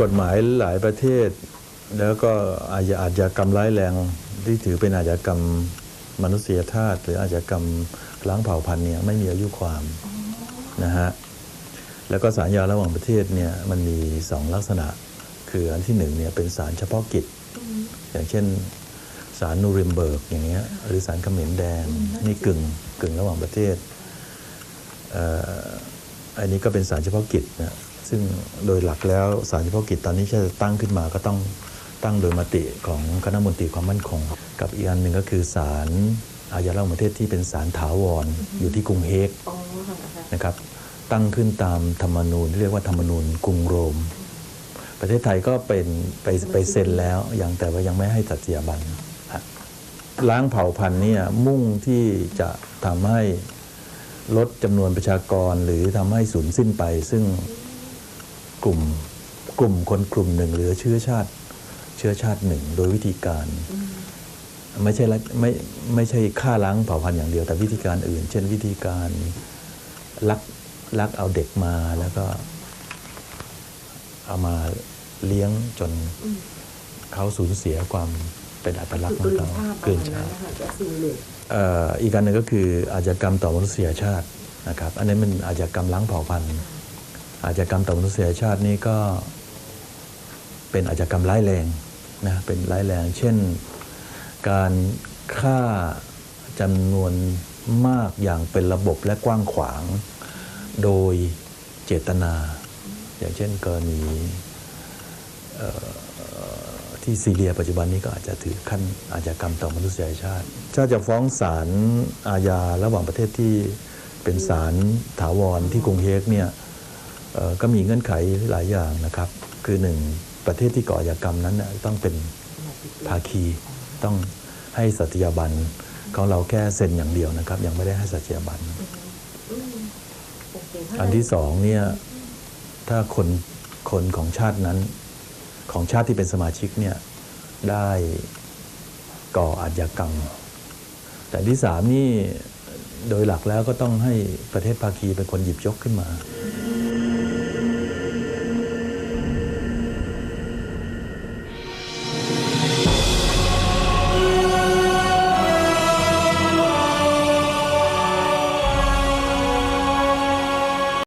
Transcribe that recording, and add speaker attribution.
Speaker 1: กฎหมายหลายประเทศ แล้วก็อาญาอาชญากรรมร้ายแรงที่ถือเป็นอาชญากรรมมนุษยชาติหรืออาชญากรรมล้างเผ่าพันธุ์เนี่ยไม่มีอายุความนะฮะแล้วก็ศาลยาระหว่างประเทศเนี่ยมันมีสองลักษณะ คืออันที่หนึ่งเนี่ยเป็นศาลเฉพาะกิจ อย่างเช่นศาลนูเรมเบิร์กอย่างเงี้ยหรือศาลเขมรแดงนี่กึ่งกึ่งระหว่างประเทศอ่ออันนี้ก็เป็นศาลเฉพาะกิจนะ ซึ่งโดยหลักแล้วศาลเฉพาะกิจตอนนี้จะตั้งขึ้นมาก็ต้องตั้งโดยมติของคณะมนตรีความมั่นคง กับอีกอันหนึ่งก็คือศาลอาญาระหว่างประเทศที่เป็นศาลถาวรอยู่ที่กรุงเฮกนะครับตั้งขึ้นตามธรรมนูญที่เรียกว่าธรรมนูญกรุงโรม ประเทศไทยก็เป็นไปไปเซ็นแล้วยังแต่ว่ายังไม่ให้ตัดเสียบันล้างเผ่าพันธุ์เนี่ยมุ่งที่จะทำให้ลดจำนวนประชากรหรือทำให้สูญสิ้นไป ซึ่ง กลุ่มกลุ่มคนกลุ่มหนึ่งหรือเชื้อชาติ เชื้อชาติหนึ่ง โดยวิธีการไม่ใช่ละไม่ไม่ใช่ฆ่าล้างเผ่าพันธุ์อย่างเดียวแต่วิธีการอื่น เช่นวิธีการลักลักเอาเด็กมาแล้วก็ เอามาเลี้ยงจนเขาสูญเสียความเป็นอัตลักษณ์ของ
Speaker 2: กลืน
Speaker 1: เขา
Speaker 2: ชาติ
Speaker 1: เกินชาติ
Speaker 2: นะคะจะสิ่งเหลือ
Speaker 1: เอ่ออีกการหนึ่งก็คืออาชญากรรมต่อมนุษยชาตินะครับ อันนี้มันอาชญากรรมล้างเผ่าพันธุ์ อาชญากรรมต่อมนุษยชาตินี่ก็เป็นอาชญากรรมร้ายแรงนะเป็นร้ายแรง เช่น การฆ่าจำนวนมากอย่างเป็นระบบและกว้างขวาง โดยเจตนา อย่างเช่นกรณีที่ซีเรียปัจจุบันนี้ก็อาจจะถือขั้นอาชญากรรมต่อมนุษยชาติถ้าจะฟ้องศาลอาญาระหว่างประเทศที่เป็นศาลถาวรที่กรุงเฮกเนี่ย ก็มีเงื่อนไขหลายอย่างนะครับ คือหนึ่งประเทศที่ก่ออาชญากรรมนั้นต้องเป็นภาคีต้องให้สัตยาบันของเราแค่เซ็นอย่างเดียวนะครับ ยังไม่ได้ให้สัตยาบันอันที่สองเนี่ยถ้าคนคนของชาตินั้น ของชาติที่เป็นสมาชิกเนี่ยได้ก่ออาชญากรรม แต่ที่สามนี่โดยหลักแล้วก็ต้องให้ประเทศภาคีเป็นคนหยิบยกขึ้นมา